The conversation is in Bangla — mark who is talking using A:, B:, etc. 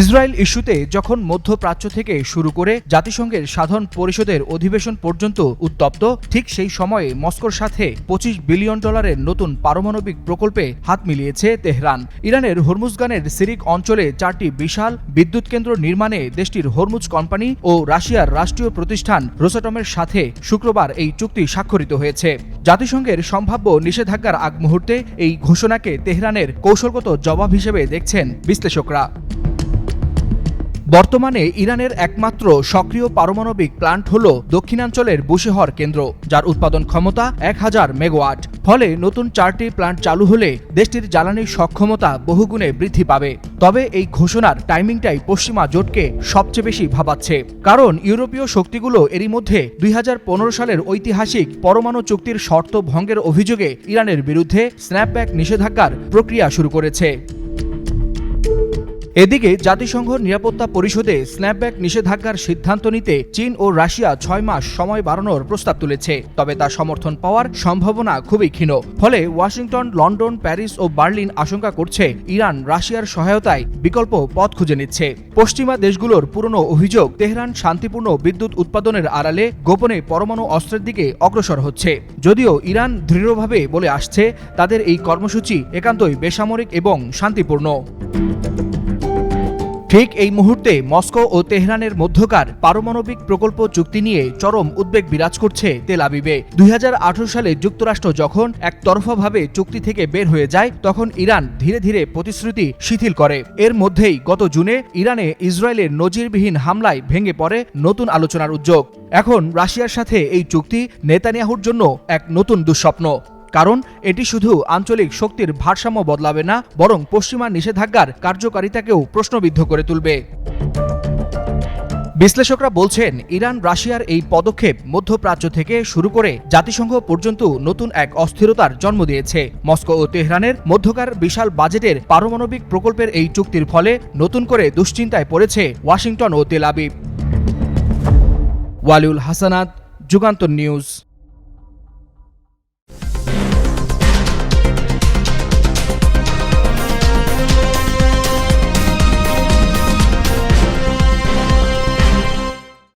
A: ইসরায়েল ইস্যুতে যখন মধ্যপ্রাচ্য থেকে শুরু করে জাতিসংঘের সাধারণ পরিষদের অধিবেশন পর্যন্ত উত্তপ্ত, ঠিক সেই সময়ে মস্কোর সাথে পঁচিশ বিলিয়ন ডলারের নতুন পারমাণবিক প্রকল্পে হাত মিলিয়েছে তেহরান। ইরানের হরমুজগানের সিরিক অঞ্চলে চারটি বিশাল বিদ্যুৎ কেন্দ্র নির্মাণে দেশটির হরমুজ কোম্পানি ও রাশিয়ার রাষ্ট্রীয় প্রতিষ্ঠান রোসাটমের সাথে শুক্রবার এই চুক্তি স্বাক্ষরিত হয়েছে। জাতিসংঘের সম্ভাব্য নিষেধাজ্ঞার আগ মুহূর্তে এই ঘোষণাকে তেহরানের কৌশলগত জবাব হিসেবে দেখছেন বিশ্লেষকরা। বর্তমানে ইরানের একমাত্র সক্রিয় পারমাণবিক প্লান্ট হল দক্ষিণাঞ্চলের বুশেহর কেন্দ্র, যার উৎপাদন ক্ষমতা এক হাজার মেগাওয়াট ফলে নতুন চারটি প্লান্ট চালু হলে দেশটির জ্বালানির সক্ষমতা বহুগুণে বৃদ্ধি পাবে। তবে এই ঘোষণার টাইমিংটাই পশ্চিমা জোটকে সবচেয়ে বেশি ভাবাচ্ছে। কারণ ইউরোপীয় শক্তিগুলো এরই মধ্যে দুই হাজার পনেরো সালের ঐতিহাসিক পরমাণু চুক্তির শর্ত ভঙ্গের অভিযোগে ইরানের বিরুদ্ধে স্ন্যাপব্যাক নিষেধাজ্ঞার প্রক্রিয়া শুরু করেছে। এদিকে জাতিসংঘ নিরাপত্তা পরিষদে স্ন্যাপব্যাক নিষেধাজ্ঞার সিদ্ধান্ত নিতে চীন ও রাশিয়া ছয় মাস সময় বাড়ানোর প্রস্তাব তুলেছে, তবে তা সমর্থন পাওয়ার সম্ভাবনা খুবই ক্ষীণ। ফলে ওয়াশিংটন, লন্ডন, প্যারিস ও বার্লিন আশঙ্কা করছে ইরান রাশিয়ার সহায়তায় বিকল্প পথ খুঁজে নিচ্ছে। পশ্চিমা দেশগুলোর পুরনো অভিযোগ তেহরান শান্তিপূর্ণ বিদ্যুৎ উৎপাদনের আড়ালে গোপনে পরমাণু অস্ত্রের দিকে অগ্রসর হচ্ছে। যদিও ইরান দৃঢ়ভাবে বলে আসছে, তাদের এই কর্মসূচি একান্তই বেসামরিক এবং শান্তিপূর্ণ। ঠিক এই মুহূর্তে মস্কো ও তেহরানের মধ্যকার পারমাণবিক প্রকল্প চুক্তি নিয়ে চরম উদ্বেগ বিরাজ করছে তেল আবিবে। দুই হাজার আঠেরো সালে যুক্তরাষ্ট্র যখন একতরফাভাবে চুক্তি থেকে বের হয়ে যায়, তখন ইরান ধীরে ধীরে প্রতিশ্রুতি শিথিল করে। এর মধ্যেই গত জুনে ইরানে ইসরায়েলের নজিরবিহীন হামলায় ভেঙে পড়ে নতুন আলোচনার উদ্যোগ। এখন রাশিয়ার সাথে এই চুক্তি নেতানিয়াহুর জন্য এক নতুন দুঃস্বপ্ন। কারণ এটি শুধু আঞ্চলিক শক্তির ভারসাম্য বদলাবে না, বরং পশ্চিমা নিষেধাজ্ঞার কার্যকারিতাকেও প্রশ্নবিদ্ধ করে তুলবে। বিশ্লেষকরা বলছেন, ইরান, রাশিয়ার এই পদক্ষেপ মধ্যপ্রাচ্য থেকে শুরু করে জাতিসংঘ পর্যন্ত নতুন এক অস্থিরতার জন্ম দিয়েছে। মস্কো ও তেহরানের মধ্যকার বিশাল বাজেটের পারমাণবিক প্রকল্পের এই চুক্তির ফলে নতুন করে দুশ্চিন্তায় পড়েছে ওয়াশিংটন ও Tel Aviv. Waliul Hasanat, Jugantor news.